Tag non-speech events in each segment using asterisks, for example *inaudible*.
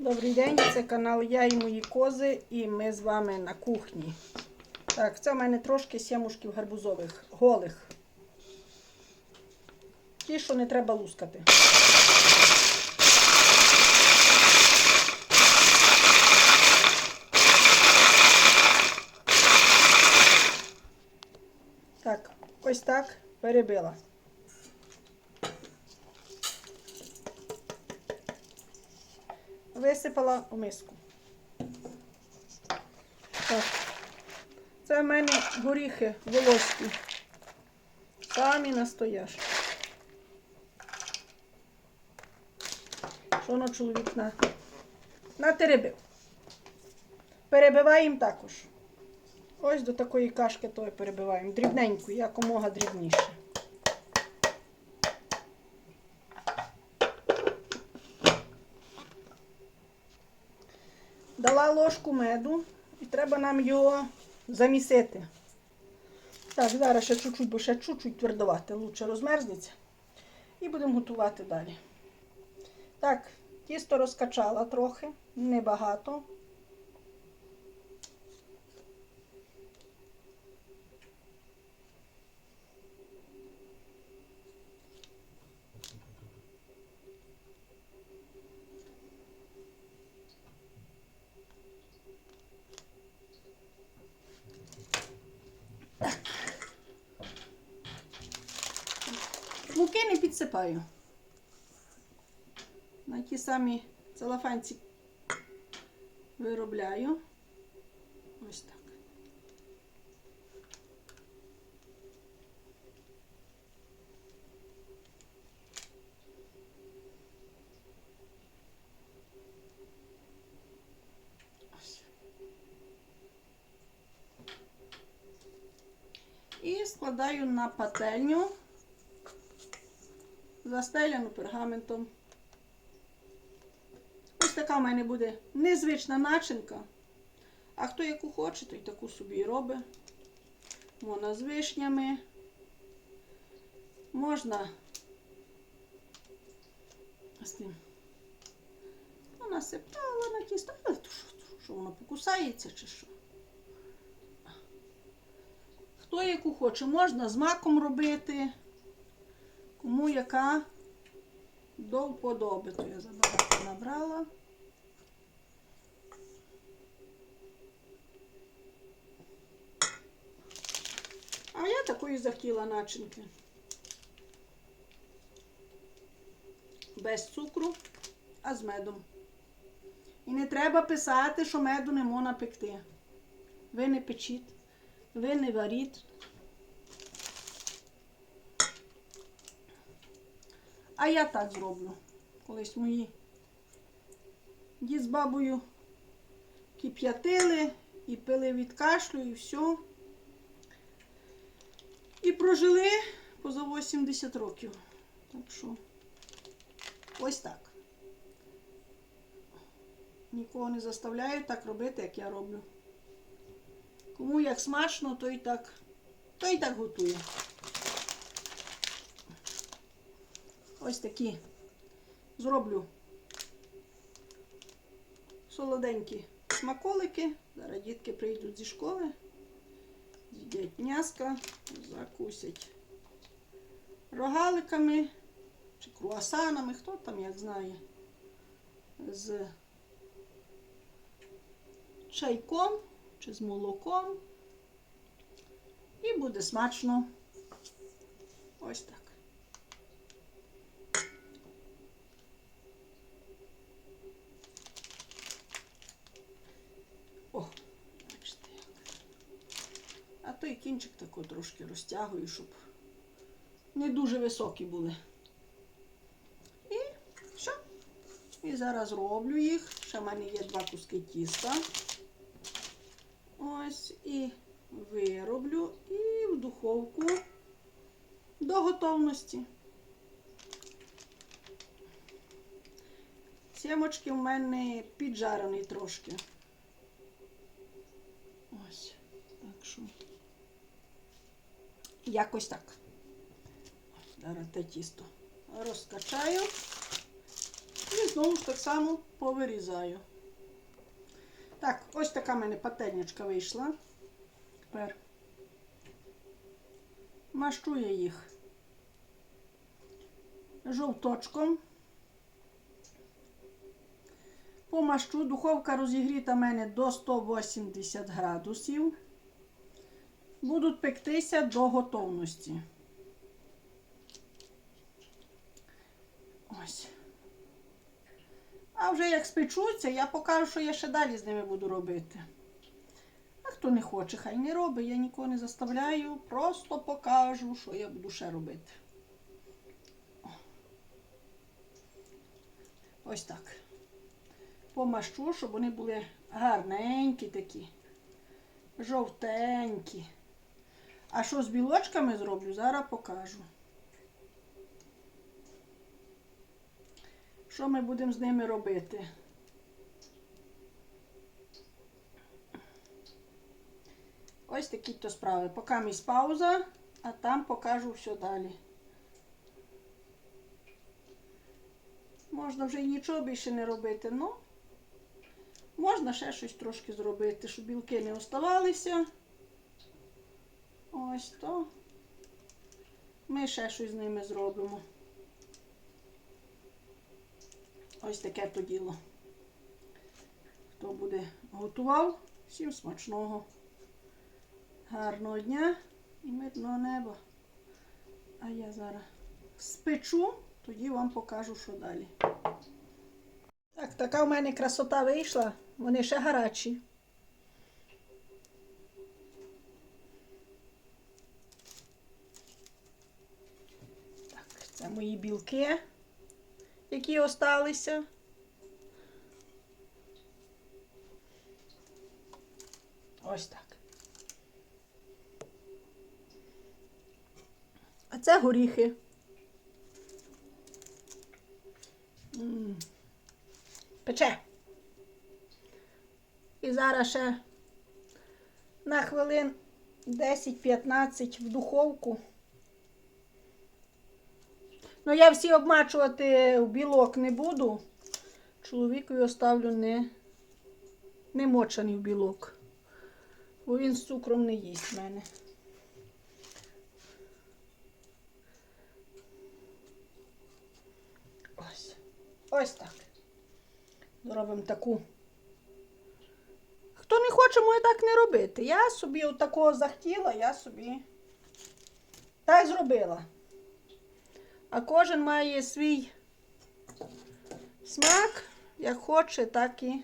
Добрий день, це канал Я і мої кози, і ми з вами на кухні. Так, це в мене трошки сімушків гарбузових, голих. Ті, що не треба лускати. Так, ось так перебила. Висипала у миску. Так. Це в мене горіхи волоські. Самі настоящі. Що на чоловік на... натеребив. Перебиваємо також. Ось до такої кашки тої перебиваємо. Дрібненьку, якомога дрібніше. Ложку меду і треба нам його замісити. Так, зараз ще чуть-чуть, бо ще чуть-чуть твердувати, лучше розмерзнеться. І будемо готувати далі. Так, тісто розкачала трохи, небагато. Муки не підсипаю. На ті самі целофанці виробляю. Ось так. Ось. І складаю на пательню застеляну пергаментом. Ось така в мене буде незвична начинка. А хто яку хоче, той таку собі і робить. Вона з вишнями. Можна з тим. Вона сипала на тісто, але то що, що воно покусається чи що. Хто яку хоче, можна з маком робити. Кому яка до вподоби, то я забагато набрала. А я такої захотіла начинки. Без цукру, а з медом. І не треба писати, що меду не можна пекти. Ви не печіть, ви не варіть. А я так зроблю. Колись мої дід з бабою кип'ятили і пили від кашлю, і все. І прожили поза 80 років. Так що ось так. Нікого не заставляю так робити, як я роблю. Кому як смачно, то і так, то і так готує. Ось такі зроблю солоденькі смаколики. Зараз дітки прийдуть зі школи, з'їдять м'яска, закусять рогаликами чи круасанами, хто там як знає, з чайком чи з молоком. І буде смачно. Ось так. О, бачите. А той кінчик тако трошки розтягую, щоб не дуже високі були. І все. І зараз роблю їх. Ще в мене є два куски тіста. І вироблю і в духовку до готовності. Сімочки в мене піджарені трошки. Ось. Так що. Якось так. Зараз те тісто розкачаю. І знову ж так само повирізаю. Так, ось така в мене пательничка вийшла. Тепер мащу я їх жовточком. Помащу, духовка розігріта в мене до 180 градусів. Будуть пектися до готовності. Ось. А вже як спечуться, я покажу, що я ще далі з ними буду робити. Хто не хоче, хай не робить. Я нікого не заставляю, просто покажу, що я буду ще робити. Ось так. Помащу, щоб вони були гарненькі такі, жовтенькі. А що з білочками зроблю, зараз покажу. Що ми будемо з ними робити? Ось такі то справи. Поки місь пауза, а там покажу все далі. Можна вже й нічого більше не робити, ну можна ще щось трошки зробити, щоб білки не оставалися. Ось то. Ми ще щось з ними зробимо. Ось таке то діло. Хто буде готував, всім смачного, гарного дня і мирного неба. А я зараз спечу, тоді вам покажу, що далі. Так, така в мене красота вийшла. Вони ще гарячі. Так, це мої білки які осталися. Ось так. А це горіхи. М. Пече. І зараз ще на хвилин 10-15 в духовку. Ну, я всі обмачувати в білок не буду. Чоловікові оставлю не, не мочаний в білок. Бо він з цукром не їсть в мене. Ось. Ось так. Зробимо таку. Хто не хоче, може так не робити. Я собі отакого захотіла, я собі так зробила. А кожен має свій смак, як хоче, так і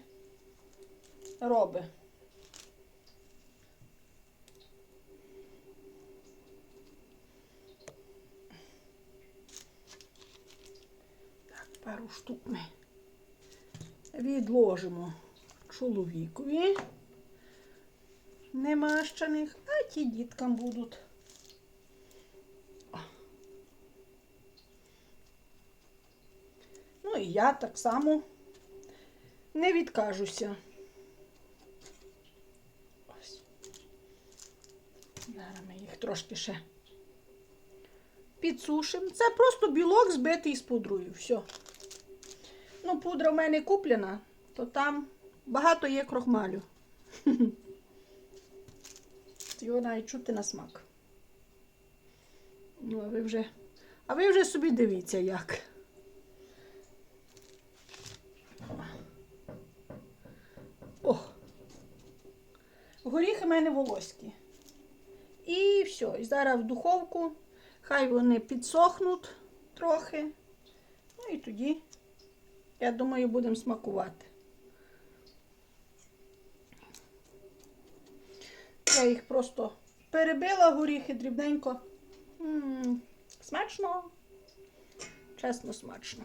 робить. Так, пару штук ми відложимо чоловікові немащених, а ті діткам будуть. Ну і я так само не відкажуся. Ось. Зараз ми їх трошки ще підсушимо. Це просто білок збитий з пудрою. Все. Ну, пудра в мене куплена, то там багато є крохмалю. *laughs* Його навіть чути на смак. Ну, а ви вже, а ви вже собі дивіться, як. О! Горіхи в мене волоські. І все. І зараз в духовку. Хай вони підсохнуть трохи. Ну і тоді, я думаю, будемо смакувати. Я їх просто перебила горіхи дрібненько. М-м, смачно. Чесно, смачно.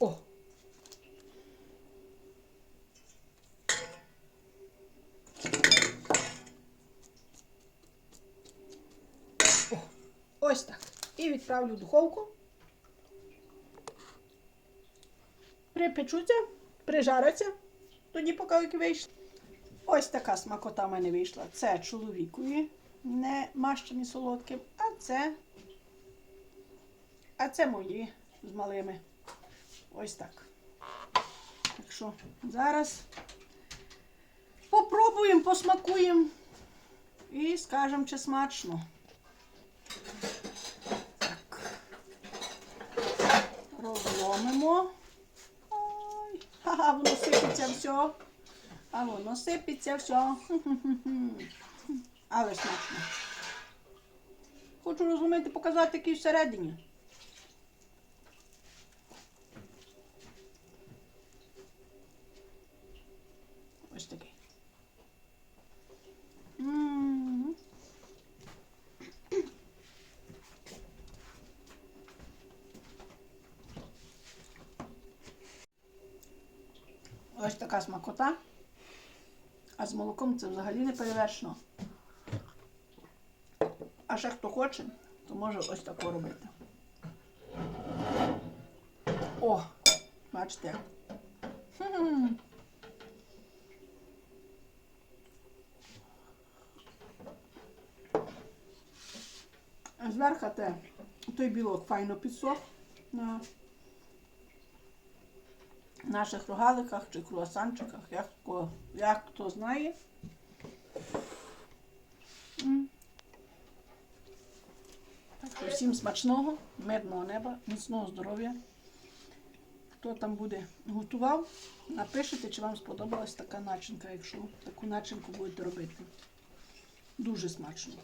О! О, ось так. І відправлю в духовку. Припечуться, прижаряться, тоді поки вийшли. Ось така смакота в мене вийшла. Це чоловікові, не мащені солодким, а це, а це мої з малими. Ось так. Так що зараз попробуємо, посмакуємо і скажемо, чи смачно. Так. Розломимо. Ха-ха, воно сипеться все. А воно сипеться все. *laughs* Але смачно. Хочу розуміти, показати, який всередині. Ось такий. М. Ось така смакота. А з молоком це взагалі не перевершено. А ще хто хоче, то може ось тако робити. О, бачите. Хм. Зверху те, той білок файно підсох наших рогаликах чи круасанчиках, як, хто- як хто знає. Так всім смачного, мирного неба, міцного здоров'я. Хто там буде готував, напишіть, чи вам сподобалась така начинка, якщо таку начинку будете робити. Дуже смачно.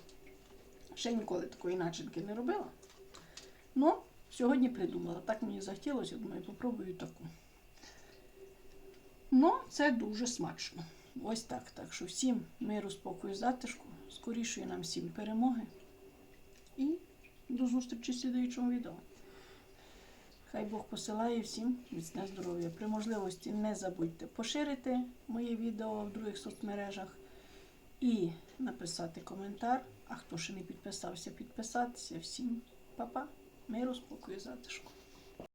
Ще ніколи такої начинки не робила. Ну, сьогодні придумала. Так мені захотілося, думаю, попробую таку. Ну, це дуже смачно. Ось так. Так що всім миру, спокою, затишку, скорішої нам всім перемоги. І до зустрічі в слідуючому відео. Хай Бог посилає всім міцне здоров'я. При можливості не забудьте поширити моє відео в других соцмережах і написати коментар. А хто ще не підписався, підписатися. Всім па-па, миру, спокою, затишку.